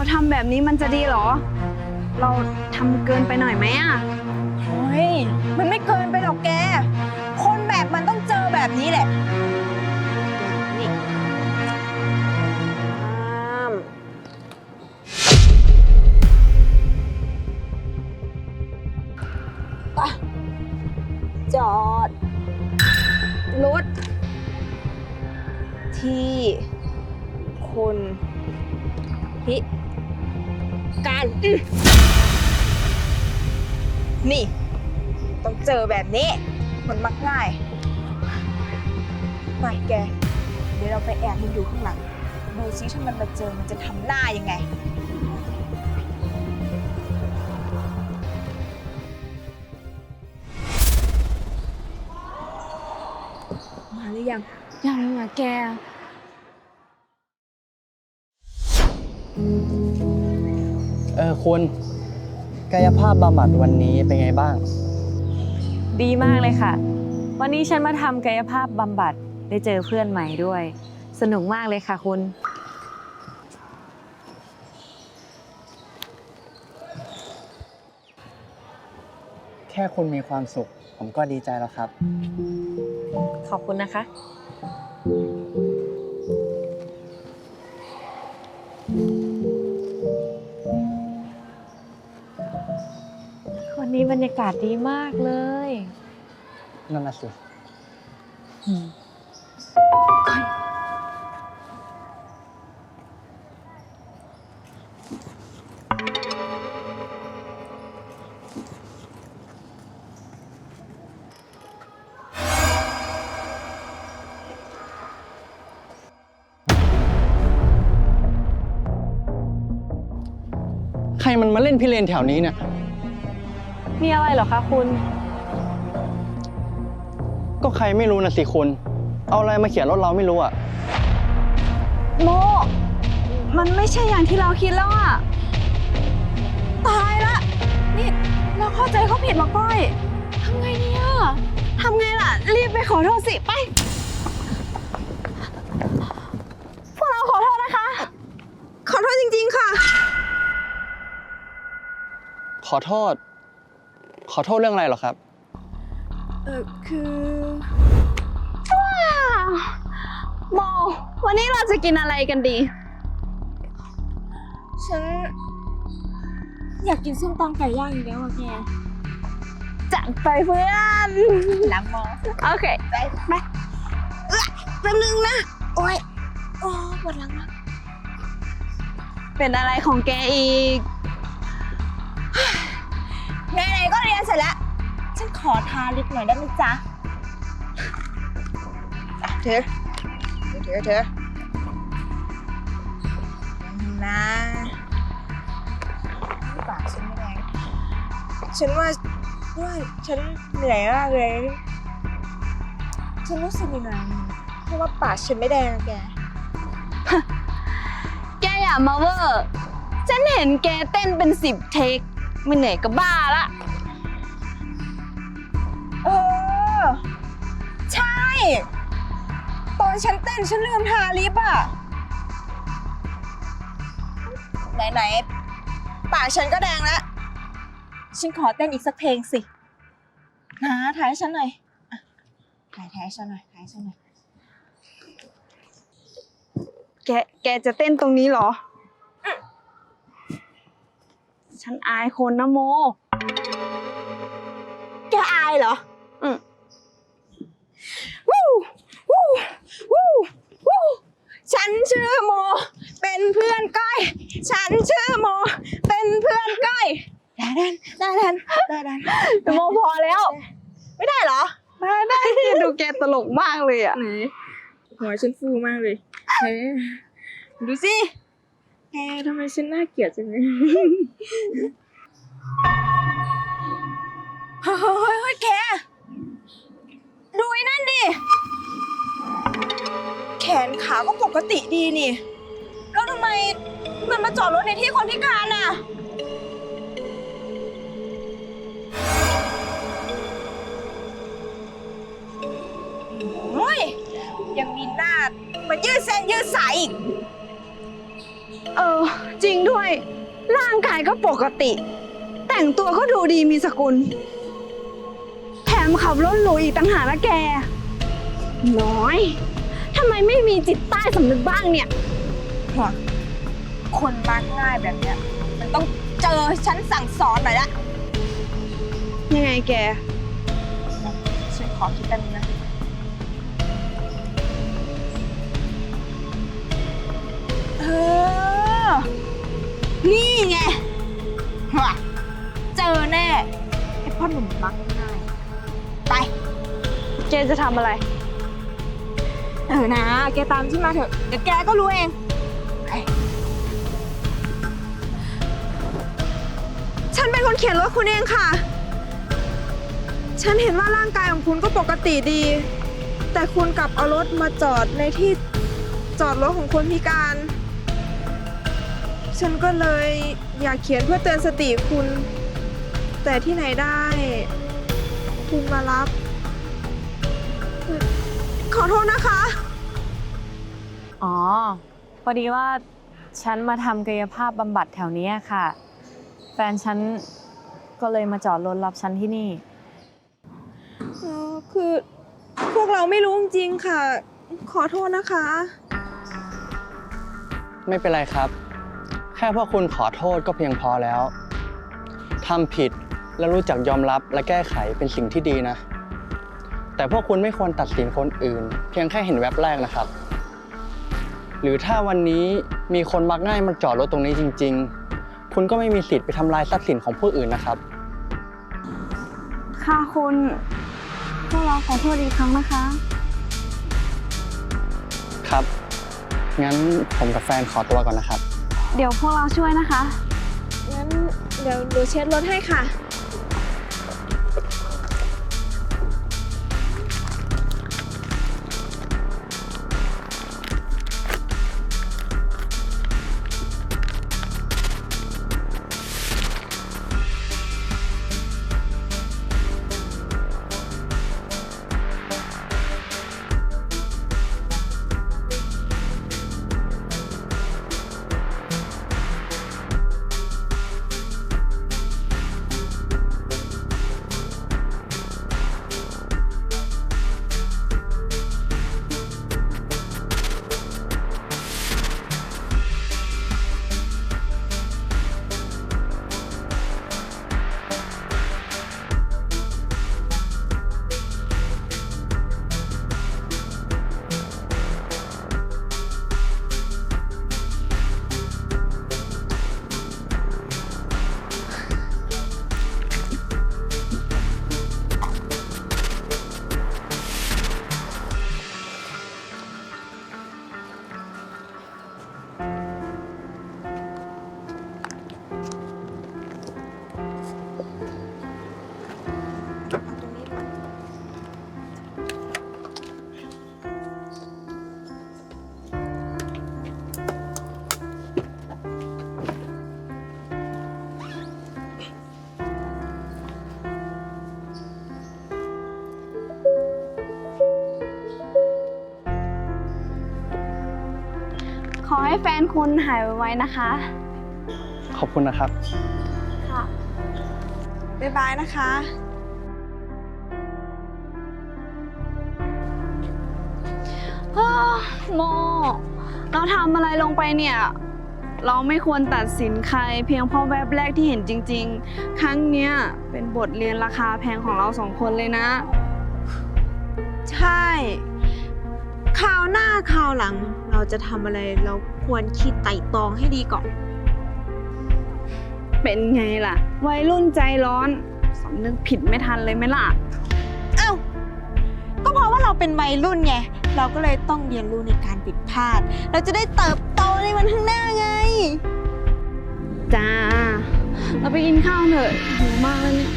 ราทำแบบนี้มันจะดีเหรอ เราทำเกินไปหน่อยไหมอะเฮ้ย มันไม่เกินไปหรอกแก คนแบบมันต้องเจอแบบนี้แหละ นี่ ต้องเจอแบบนี้ มันมักง่ายไปแก เดี๋ยวเราไปแอบมันอยู่ข้างหลัง ดูซิถ้ามันมาเจอมันจะทำหน้ายังไง มาหรือยังยังอะแก เออคุณ กายภาพบำบัดวันนี้เป็นไงบ้าง ดีมากเลยค่ะ วันนี้ฉันมาทำกายภาพบำบัดได้เจอเพื่อนใหม่ด้วย สนุกมากเลยค่ะคุณ แค่คุณมีความสุข ผมก็ดีใจแล้วครับ ขอบคุณนะคะากาศดีมากเลยนั่นน่ะสิใครมันมาเล่นพิเรนแถวนี้เนี่ย มีอะไรเหรอคะคุณ ก็ใครไม่รู้นะสิคุณ เอาอะไรมาเขียนรถเราไม่รู้อะ โม มันไม่ใช่อย่างที่เราคิดแล้วอะตายละ นี่เราเข้าใจเขาผิดมาก้อย ทำไงเนี่ยทำไงล่ะ รีบไปขอโทษสิ ไป พวกเราขอโทษนะคะ ขอโทษจริง ๆ ค่ะ ขอโทษ ขอโทษเรื่องอะไรเหรอครับ เออคือโมวันนี้เราจะกินอะไรกันดี ฉัน อยากกินส้มตำไก่ย่างอีกแล้วอะแกจัดไปเพื่อนล้างมอโอเค ไปไปเอ้ยแป๊บนึงนะ โอ้ยโอ้ปวดหลังมากเป็นอะไรของแกอีก ไหนๆก็เรียนเสร็จแล้ว ฉันขอทาลิปหน่อยได้ไหมจ๊ะอะเธอเธอเธอนะปากฉันไม่แดงฉันว่าว่าฉันเหนื่อยมากเลย ฉันรู้สึกยังไงเพราะว่าปากฉันไม่แดงอะแก แกอย่ามาเวอร์ ฉันเห็นแกเต้นเป็นสิบเทค ไม่เหนื่อยก็บ้าละเออ ใช่ ตอนฉันเต้นฉันลืมทาลิปอะไหนๆ ปากฉันก็แดงแล้ว ฉันขอเต้นอีกสักเพลงสิ นะถ่ายให้ฉันหน่อยอะถ่ายถ่ายให้ฉันหน่อยถ่ายให้ฉันหน่อย แก แกจะเต้นตรงนี้เหรอ ฉันอายคนนะโม แกอายเหรอ อืมวู้วู้วู้วู้ฉันชื่อโม เป็นเพื่อนก้อย ฉันชื่อโม เป็นเพื่อนก้อยดาดันดาดันดาดันโมพอแล้ว ไม่ได้เหรอ ได้ได้ดูแกตลกมากเลยอะหัวฉันฟูมากเลยเฮ้ยดูสิ แกทำไมฉันน่าเกลียดจังเลยเฮ้ยเฮ้ยเฮ้ยแก ดูไอ้นั่นดิ แขนขาก็ปกติดีนี่ แล้วทำไมมันมาจอดรถในที่คนพิการน่ะ โอ้ย ยังมีหน้ามายืดเส้นยืดสายอีก เออ จริงด้วย ร่างกายก็ปกติ แต่งตัวก็ดูดีมีสกุล แถมขับรถหรูอีกต่างหากนะแก น้อยทำไมไม่มีจิตใต้สำนึกบ้างเนี่ย คนมักง่ายแบบเนี้ย มันต้องเจอฉันสั่งสอนหน่อยละ ยังไงแก ฉันขอคิดแป๊บนึงนะ ไงว่ะเจอแน่ไอ้พ่อหนุ่มมักง่ายไป เจนจะทำอะไร เออนะ แกตามฉันมาเถอะ เดี๋ยวแกก็รู้เองฉันเป็นคนเขียนรถคุณเองค่ะ ฉันเห็นว่าร่างกายของคุณก็ปกติดี แต่คุณกลับเอารถมาจอดในที่จอดรถของคนพิการ ฉันก็เลยอยากเขียนเพื่อเตือนสติคุณ แต่ที่ไหนได้ คุณมารับ ขอโทษนะคะ อ๋อ พอดีว่าฉันมาทำกายภาพบำบัดแถวเนี้ยค่ะ แฟนฉันก็เลยมาจอดรถรับฉันที่นี่เออคือพวกเราไม่รู้จริงๆค่ะ ขอโทษนะคะ ไม่เป็นไรครับแค่พวกคุณขอโทษก็เพียงพอแล้วทำผิดแล้วรู้จักยอมรับและแก้ไขเป็นสิ่งที่ดีนะ แต่พวกคุณไม่ควรตัดสินคนอื่น เพียงแค่เห็นแว็บแรกนะครับ หรือถ้าวันนี้มีคนมักง่ายมาจอดรถตรงนี้จริง ๆ คุณก็ไม่มีสิทธิ์ไปทำลายทรัพย์สินของผู้อื่นนะครับ ค่ะคุณพวกเราขอโทษอีกครั้งนะคะ ครับ งั้นผมกับแฟนขอตัวก่อนนะครับ เดี๋ยวพวกเราช่วยนะคะ งั้นเดี๋ยวหนูเช็ดรถให้ค่ะ ให้แฟนคุณหายไวๆนะคะ ขอบคุณนะครับ ค่ะ บ๊ายบายนะคะอ้อโม เราทำอะไรลงไปเนี่ย เราไม่ควรตัดสินใคร เพียงเพราะแวบแรกที่เห็นจริง ๆ ครั้งเนี้ยเป็นบทเรียนราคาแพงของเราสองคนเลยนะ ใช่ คราวหน้าคราวหลัง เราจะทำอะไรเราควรคิดไต่ตรองให้ดีก่อน เป็นไงล่ะ วัยรุ่นใจร้อนสำนึกผิดไม่ทันเลยไหมล่ะ เอ้า ก็เพราะว่าเราเป็นวัยรุ่นไง เราก็เลยต้องเรียนรู้ในการผิดพลาด เราจะได้เติบโตในวันข้างหน้าไง จ้า เราไปกินข้าวเถอะหิวมากแล้วเนี่ย